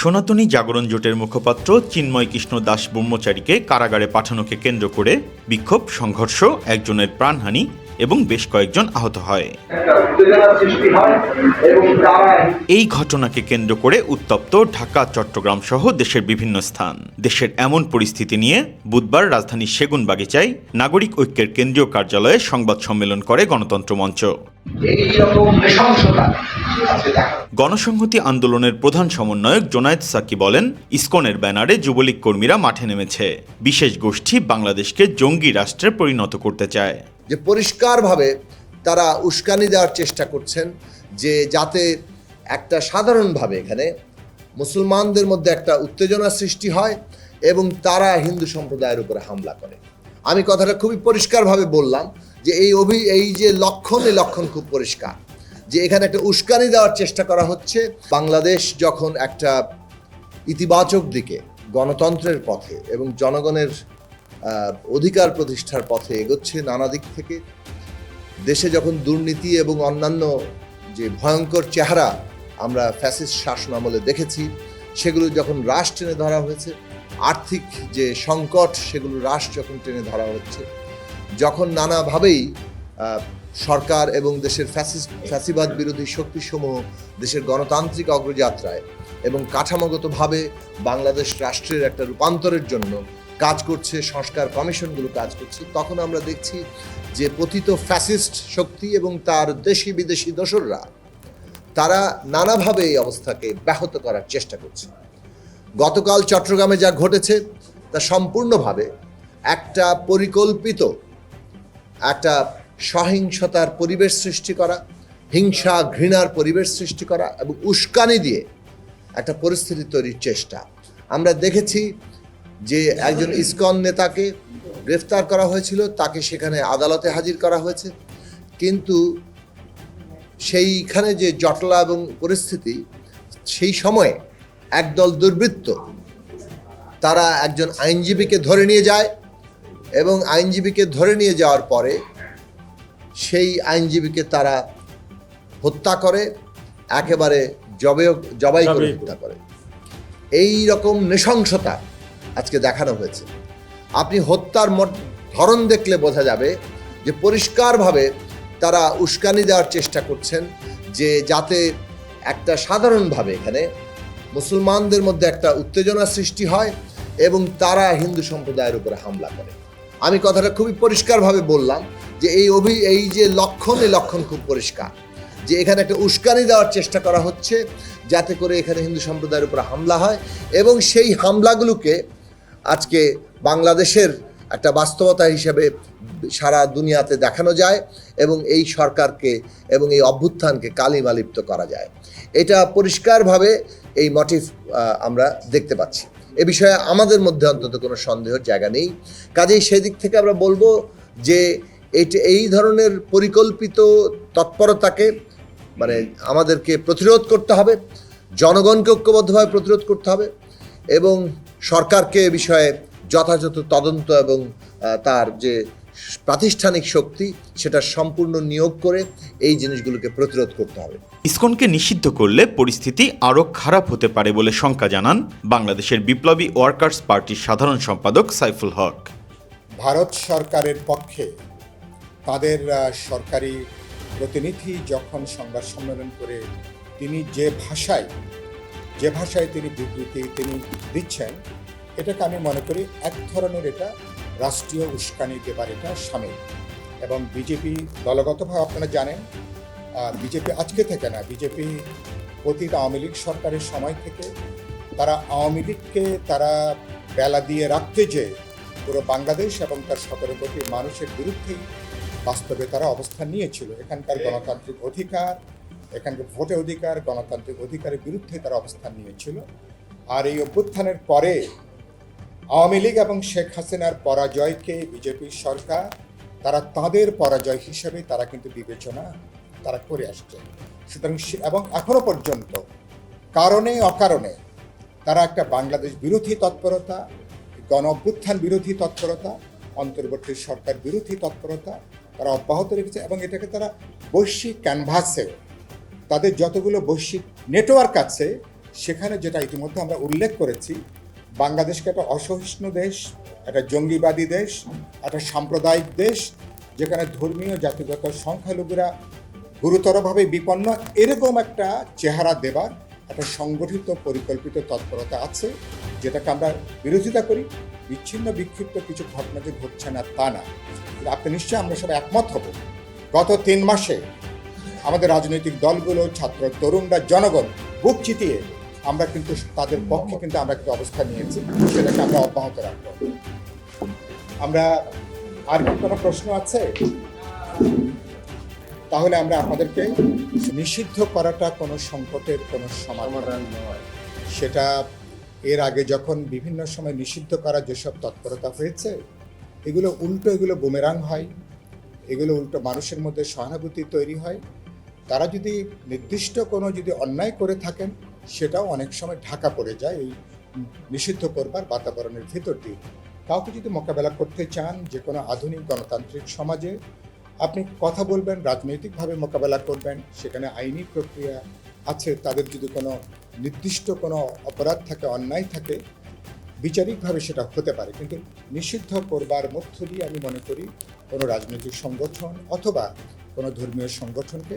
সনাতনী জাগরণ জোটের মুখপাত্র চিন্ময় কৃষ্ণ দাস ব্রহ্মচারীকে কারাগারে পাঠানোকে কেন্দ্র করে বিক্ষোভ, সংঘর্ষ, একজনের প্রাণহানি এবং বেশ কয়েকজন আহত হয়। এই ঘটনাকে কেন্দ্র করে উত্তপ্ত ঢাকা চট্টগ্রাম সহ দেশের বিভিন্ন স্থান। দেশের এমন পরিস্থিতি নিয়ে বুধবার রাজধানীর সেগুন বাগিচায় নাগরিক ঐক্যের কেন্দ্রীয় কার্যালয়ে সংবাদ সম্মেলন করে গণতন্ত্র মঞ্চ। গণসংহতি আন্দোলনের প্রধান সমন্বয়ক জোনায়েদ সাকি বলেন ইসকনের ব্যানারে যুবলীগ কর্মীরা মাঠে নেমেছে। বিশেষ গোষ্ঠী বাংলাদেশকে জঙ্গি রাষ্ট্রে পরিণত করতে চায়। যে পরিষ্কারভাবে তারা উস্কানি দেওয়ার চেষ্টা করছেন যে যাতে একটা সাধারণভাবে এখানে মুসলমানদের মধ্যে একটা উত্তেজনা সৃষ্টি হয় এবং তারা হিন্দু সম্প্রদায়ের উপরে হামলা করে। আমি কথাটা খুবই পরিষ্কারভাবে বললাম যে এই অভি, এই যে লক্ষণ, এই লক্ষণ খুব পরিষ্কার। যে এখানে একটা উস্কানি দেওয়ার চেষ্টা করা হচ্ছে। বাংলাদেশ যখন একটা ইতিবাচক দিকে গণতন্ত্রের পথে এবং জনগণের অধিকার প্রতিষ্ঠার পথে এগোচ্ছে নানা দিক থেকে। দেশে যখন দুর্নীতি এবং অন্যান্য যে ভয়ঙ্কর চেহারা আমরা ফ্যাসিস্ট শাসন আমলে দেখেছি, সেগুলো যখন রাশ টেনে ধরা হয়েছে, আর্থিক যে সংকট, সেগুলো রাশ যখন টেনে ধরা হচ্ছে, যখন নানাভাবেই সরকার এবং দেশের ফ্যাসিস, ফ্যাসিবাদ বিরোধী শক্তিসমূহ দেশের গণতান্ত্রিক অগ্রযাত্রায় এবং কাঠামোগতভাবে বাংলাদেশ রাষ্ট্রের একটা রূপান্তরের জন্য কাজ করছে, সংস্কার কমিশনগুলো কাজ করছে, তখন আমরা দেখছি যে পতিত ফ্যাসিস্ট শক্তি এবং তার দেশি বিদেশি দোসররা, তারা নানাভাবে এই অবস্থাকে ব্যাহত করার চেষ্টা করছে। গতকাল চট্টগ্রামে যা ঘটেছে, তা সম্পূর্ণভাবে একটা পরিকল্পিত, একটা সহিংসতার পরিবেশ সৃষ্টি করা, হিংসা, ঘৃণার পরিবেশ সৃষ্টি করা এবং উস্কানি দিয়ে একটা পরিস্থিতি তৈরির চেষ্টা। আমরা দেখেছি যে একজন ইসকন নেতাকে গ্রেফতার করা হয়েছিল তাকে সেখানে আদালতে হাজির করা হয়েছে। কিন্তু সেইখানে যে জটলা এবং পরিস্থিতি সেই সময়ে একদল দুর্বৃত্ত তারা একজন আইনজীবীকে ধরে নিয়ে যায় এবং আইনজীবীকে ধরে নিয়ে যাওয়ার পরে সেই আইনজীবীকে তারা হত্যা করে একেবারে জবে জবাই করে হত্যা করে। এই রকম নৃশংসতা আজকে দেখানো হয়েছে। আপনি হত্যার ধরন দেখলে বোঝা যাবে যে পরিষ্কারভাবে তারা উস্কানি দেওয়ার চেষ্টা করছেন যে যাতে একটা সাধারণভাবে এখানে মুসলমানদের মধ্যে একটা উত্তেজনা সৃষ্টি হয় এবং তারা হিন্দু সম্প্রদায়ের উপরে হামলা করে। আমি কথাটা খুবই পরিষ্কারভাবে বললাম যে এই অভি, এই যে লক্ষণ, এই লক্ষণ খুব পরিষ্কার যে এখানে একটা উস্কানি দেওয়ার চেষ্টা করা হচ্ছে যাতে করে এখানে হিন্দু সম্প্রদায়ের উপর হামলা হয় এবং সেই হামলাগুলোকে আজকে বাংলাদেশের একটা বাস্তবতা হিসেবে সারা দুনিয়াতে দেখানো যায় এবং এই সরকারকে এবং এই অভ্যুত্থানকে কালিমালিপ্ত করা যায়। এটা পরিষ্কারভাবে এই মোটিভ আমরা দেখতে পাচ্ছি। এ বিষয়ে আমাদের মধ্যে অন্তত কোনো সন্দেহের জায়গা নেই। কাজেই সেদিক থেকে আমরা বলব যে এইটা এই ধরনের পরিকল্পিত তৎপরতাকে মানে আমাদেরকে প্রতিরোধ করতে হবে, জনগণকে ঐক্যবদ্ধভাবে প্রতিরোধ করতে হবে এবং সরকারকে এ বিষয়ে যথাযথ তদন্ত এবং তার যে প্রাতিষ্ঠানিক শক্তি সেটা সম্পূর্ণ নিয়োগ করে এই জিনিসগুলোকে প্রতিরোধ করতে হবে। ইসকনকে নিষিদ্ধ করলে পরিস্থিতি আরও খারাপ হতে পারে বলে শঙ্কা জানান বাংলাদেশের বিপ্লবী ওয়ার্কার্স পার্টির সাধারণ সম্পাদক সাইফুল হক। ভারত সরকারের পক্ষে তাদের সরকারি প্রতিনিধি যখন সংবাদ সম্মেলন করে তিনি যে ভাষায় যে ভাষায় তিনি বিবৃতি তিনি দিচ্ছেন, এটাকে আমি মনে করি এক ধরনের এটা রাষ্ট্রীয় উস্কানি দেবার এটা সামিল। এবং বিজেপি দলগতভাবে আপনারা জানেন বিজেপি আজকে থেকে না, বিজেপি অতীত আওয়ামী লীগ সরকারের সময় থেকে তারা আওয়ামী লীগকে তারা বেলা দিয়ে রাখতে যে পুরো বাংলাদেশ এবং তার সতেরো কোটি মানুষের বিরুদ্ধেই বাস্তবে তারা অবস্থান নিয়েছিল। এখানকার গণতান্ত্রিক অধিকার এখানকার ভোটের অধিকার, গণতান্ত্রিক অধিকারের বিরুদ্ধে তারা অবস্থান নিয়েছিল। আর এই অভ্যুত্থানের পরে আওয়ামী লীগ এবং শেখ হাসিনার পরাজয়কে বিজেপি সরকার, তারা তাদের পরাজয় হিসেবে তারা কিন্তু বিবেচনা তারা করে আসছে। সুতরাং এবং এখনও পর্যন্ত কারণে অকারণে তারা একটা বাংলাদেশ বিরোধী তৎপরতা, গণ অভ্যুত্থান বিরোধী তৎপরতা, অন্তর্বর্তী সরকার বিরোধী তৎপরতা তারা অব্যাহত রেখেছে এবং এটাকে তারা বৈশ্বিক ক্যানভাসে তাদের যতগুলো বৈশ্বিক নেটওয়ার্ক আছে, সেখানে যেটা ইতিমধ্যে আমরা উল্লেখ করেছি, বাংলাদেশকে একটা অসহিষ্ণু দেশ, একটা জঙ্গিবাদী দেশ, একটা সাম্প্রদায়িক দেশ, যেখানে ধর্মীয় জাতিগত সংখ্যালঘুরা গুরুতরভাবে বিপন্ন, এরকম একটা চেহারা দেবার একটা সংগঠিত, পরিকল্পিত তৎপরতা আছে, যেটাকে আমরা বিরোধিতা করি। বিচ্ছিন্ন, বিক্ষিপ্ত কিছু ঘটনা যে ঘটছে না, তা না। আপনি নিশ্চয়ই আমরা সবাই একমত হব। গত তিন মাসে আমাদের রাজনৈতিক দলগুলো ছাত্র তরুণরা জনগণ বুক চিতিয়ে আমরা কিন্তু তাদের পক্ষে কিন্তু আমরা একটা অবস্থা নিয়েছি সেটাকে আমরা অব্যাহত রাখব। আমরা আর কি কোনো প্রশ্ন আছে? তাহলে আমরা আপনাদেরকে নিষিদ্ধ করাটা কোনো সংকটের কোনো সমাধান নয়। সেটা এর আগে যখন বিভিন্ন সময় নিষিদ্ধ করার যেসব তৎপরতা হয়েছে এগুলো উল্টো এগুলো বুমেরাং হয় এগুলো উল্টো মানুষের মধ্যে সহানুভূতি তৈরি হয় তারা যদি নির্দিষ্ট কোনো যদি অন্যায় করে থাকেন, সেটাও অনেক সময় ঢাকা পড়ে যায় এই নিষিদ্ধ করবার বাতাবরণের ভিতর দিয়ে। কাউকে যদি মোকাবেলা করতে চান যে কোনো আধুনিক গণতান্ত্রিক সমাজে, আপনি কথা বলবেন, রাজনৈতিকভাবে মোকাবেলা করবেন, সেখানে আইনি প্রক্রিয়া আছে, তাদের যদি কোনো নির্দিষ্ট কোনো অপরাধ থাকে, অন্যায় থাকে, বিচারিকভাবে সেটা হতে পারে। কিন্তু নিষিদ্ধ করবার মধ্য দিয়ে আমি মনে করি কোনো রাজনৈতিক সংগঠন অথবা কোনো ধর্মীয় সংগঠনকে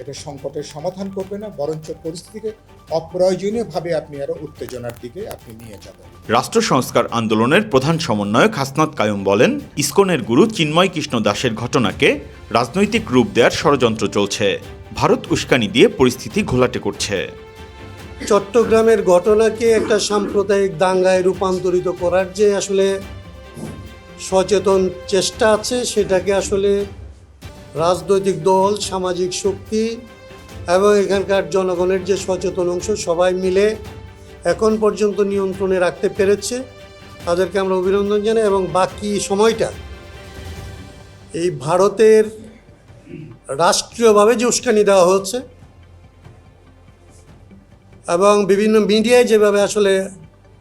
এটা সংকটের সমাধান করবে না বরঞ্চ পরিস্থিতিকে অপ্রয়োজনীয়ভাবে আপনি আরও উত্তেজনার দিকে আপনি নিয়ে যাবেন। রাষ্ট্র সংস্কার আন্দোলনের প্রধান সমন্বয়ক হাসনাত কায়ুম বলেন ইসকনের গুরু চিন্ময় কৃষ্ণ দাসের ঘটনাকে রাজনৈতিক রূপ দেওয়ার ষড়যন্ত্র চলছে। ভারত উস্কানি দিয়ে পরিস্থিতি ঘোলাটে করছে। চট্টগ্রামের ঘটনাকে একটা সাম্প্রদায়িক দাঙ্গায় রূপান্তরিত করার যে আসলে সচেতন চেষ্টা আছে সেটাকে আসলে রাজনৈতিক দল, সামাজিক শক্তি এবং এখানকার জনগণের যে সচেতন অংশ, সবাই মিলে এখন পর্যন্ত নিয়ন্ত্রণে রাখতে পেরেছে। তাদেরকে আমরা অভিনন্দন জানাই এবং বাকি সময়টা এই ভারতের রাষ্ট্রীয়ভাবে যে উস্কানি দেওয়া হচ্ছে এবং বিভিন্ন মিডিয়ায় যেভাবে আসলে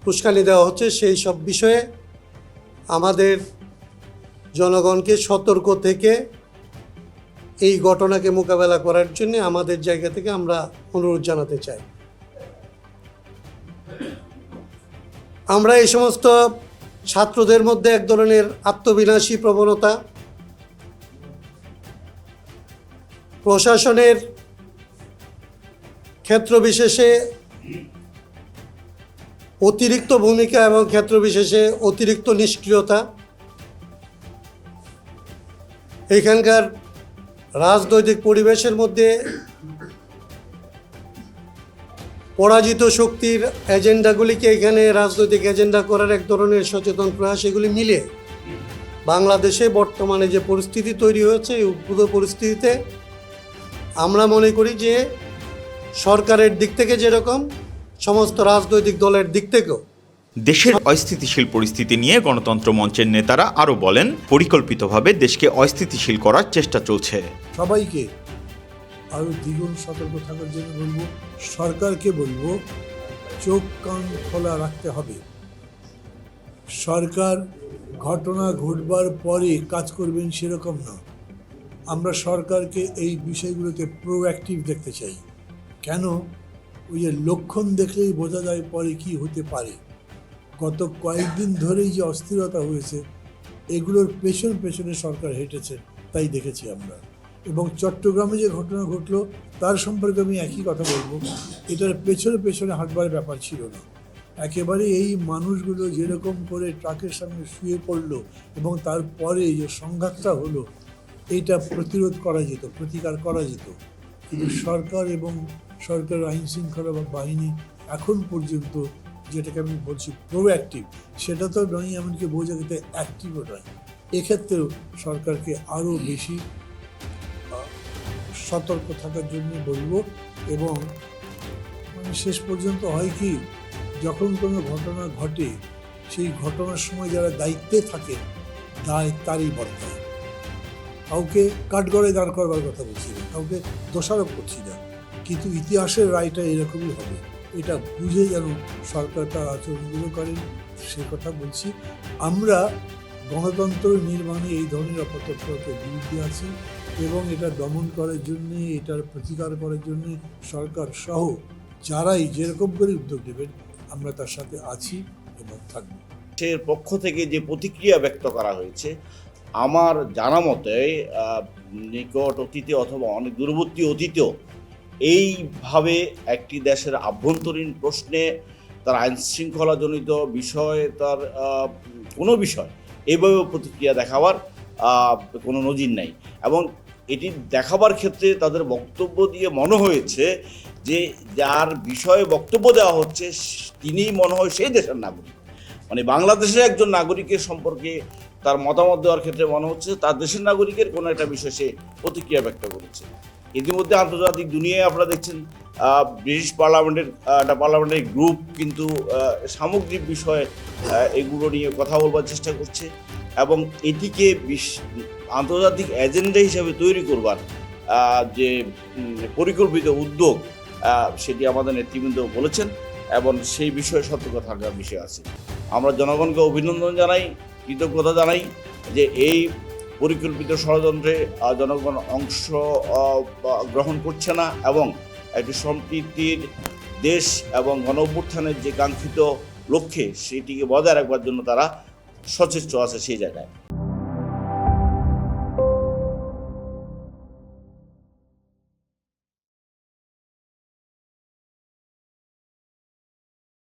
উস্কানি দেওয়া হচ্ছে, সেই সব বিষয়ে আমাদের জনগণকে সতর্ক থেকে এই ঘটনাকে মোকাবেলা করার জন্য আমাদের জায়গা থেকে আমরা অনুরোধ জানাতে চাই। আমরা এই সমস্ত ছাত্রদের মধ্যে এক ধরনের আত্মবিনাশী প্রবণতা, প্রশাসনের ক্ষেত্র বিশেষে অতিরিক্ত ভূমিকা এবং ক্ষেত্র বিশেষে অতিরিক্ত নিষ্ক্রিয়তা, এখানকার রাজনৈতিক পরিবেশের মধ্যে পরাজিত শক্তির এজেন্ডাগুলিকে এখানে রাজনৈতিক এজেন্ডা করার এক ধরনের সচেতন প্রয়াস এগুলি মিলে বাংলাদেশে বর্তমানে যে পরিস্থিতি তৈরি হয়েছে, এই উদ্ভূত পরিস্থিতিতে আমরা মনে করি যে সরকারের দিক থেকে যেরকম, সমস্ত রাজনৈতিক দলের দিক থেকেও দেশের অস্থিতিশীল পরিস্থিতি নিয়ে গণতন্ত্র মঞ্চের নেতারা আরও বলেন, পরিকল্পিতভাবে দেশকে অস্থিতিশীল করার চেষ্টা চলছে। সবাইকে আরও দ্বিগুণ সতর্ক থাকার জন্য বলব, সরকারকে বলব, চোখ কান খোলা রাখতে হবে। সরকার ঘটনা ঘটবার পরে কাজ করবেন সেরকম না। আমরা সরকারকে এই বিষয়গুলোতে প্রোঅ্যাক্টিভ দেখতে চাই। কেন? ওই যে লক্ষণ দেখলেই বোঝা যায় পরে কি হতে পারে। গত কয়েকদিন ধরেই যে অস্থিরতা হয়েছে, এগুলোর পেছন পেছনে সরকার হেঁটেছে, তাই দেখেছি আমরা। এবং চট্টগ্রামে যে ঘটনা ঘটলো, তার সম্পর্কে আমি একই কথা বলব। এটার পেছনে পেছনে হাঁটবার ব্যাপার ছিল না। একেবারে এই মানুষগুলো যেরকম করে ট্রাকের সামনে শুয়ে পড়ল এবং তারপরে যে সংঘাতটা হলো এইটা প্রতিরোধ করা যেত, প্রতিকার করা যেত। কিন্তু সরকার এবং সরকার আইন শৃঙ্খলা বাহিনী এখন পর্যন্ত যেটাকে আমি বলছি প্রোঅ্যাক্টিভ সেটা তো নয়, এমনকি বোঝা গেতে অ্যাক্টিভও নয়। এক্ষেত্রেও সরকারকে আরও বেশি সতর্ক থাকার জন্য বলব এবং মানে শেষ পর্যন্ত হয় কি, যখন কোনো ঘটনা ঘটে, সেই ঘটনার সময় যারা দায়িত্বে থাকে, দায় তারই বর্তায়। কাউকে কাঠগড়ে দাঁড় করবার কথা বলছি না, কাউকে দোষারোপ করছি না। কিন্তু ইতিহাসের রায়টা এরকমই হবে। এটা বুঝে যেন সরকার তার আচরণগুলো করেন, সে কথা বলছি। আমরা গণতন্ত্র নির্মাণে এই ধরনের অপতৎপরতার বিরুদ্ধে আছি এবং এটা দমন করার জন্যে, এটার প্রতিকার করার জন্যে সরকার সহ যারাই যেরকম করে উদ্যোগ নেবেন, আমরা তার সাথে আছি এবং থাকব। দেশের পক্ষ থেকে যে প্রতিক্রিয়া ব্যক্ত করা হয়েছে, আমার জানা মতে নিকট অতীতে অথবা অনেক দূরবর্তী অতীতেও এইভাবে একটি দেশের আভ্যন্তরীণ প্রশ্নে তার আইন শৃঙ্খলাজনিত বিষয়ে তার কোনো বিষয় এইভাবে প্রতিক্রিয়া দেখাবার কোনো নজির নাই। এবং এটি দেখাবার ক্ষেত্রে তাদের বক্তব্য দিয়ে মনে হয়েছে যে যার বিষয়ে বক্তব্য দেওয়া হচ্ছে, তিনিই মনে হয় সেই দেশের নাগরিক। মানে বাংলাদেশের একজন নাগরিকের সম্পর্কে তার মতামত দেওয়ার ক্ষেত্রে মনে হচ্ছে তার দেশের নাগরিকের কোনো একটা বিষয়ে সে প্রতিক্রিয়া ব্যক্ত করেছে। ইতিমধ্যে আন্তর্জাতিক দুনিয়ায় আপনারা দেখছেন ব্রিটিশ পার্লামেন্টের একটা পার্লামেন্টের গ্রুপ কিন্তু সামগ্রিক বিষয়ে এগুলো নিয়ে কথা বলবার চেষ্টা করছে এবং এটিকে বিশ- আন্তর্জাতিক এজেন্ডা হিসাবে তৈরি করবার যে পরিকল্পিত উদ্যোগ সেটি আমাদের নেতৃবৃন্দ বলেছেন এবং সেই বিষয়ে সতর্ক থাকার বিষয় আছে। আমরা জনগণকে অভিনন্দন জানাই, কৃতজ্ঞতা জানাই যে এই পরিকল্পিত ষড়যন্ত্রে জনগণ অংশ গ্রহণ করছে না এবং একটি সম্প্রীতির দেশ এবং গণঅভ্যুত্থানের যে কাঙ্ক্ষিত লক্ষ্যে সেটিকে বজায় রাখবার জন্য তারা সচেষ্ট আছে সেই জায়গায়।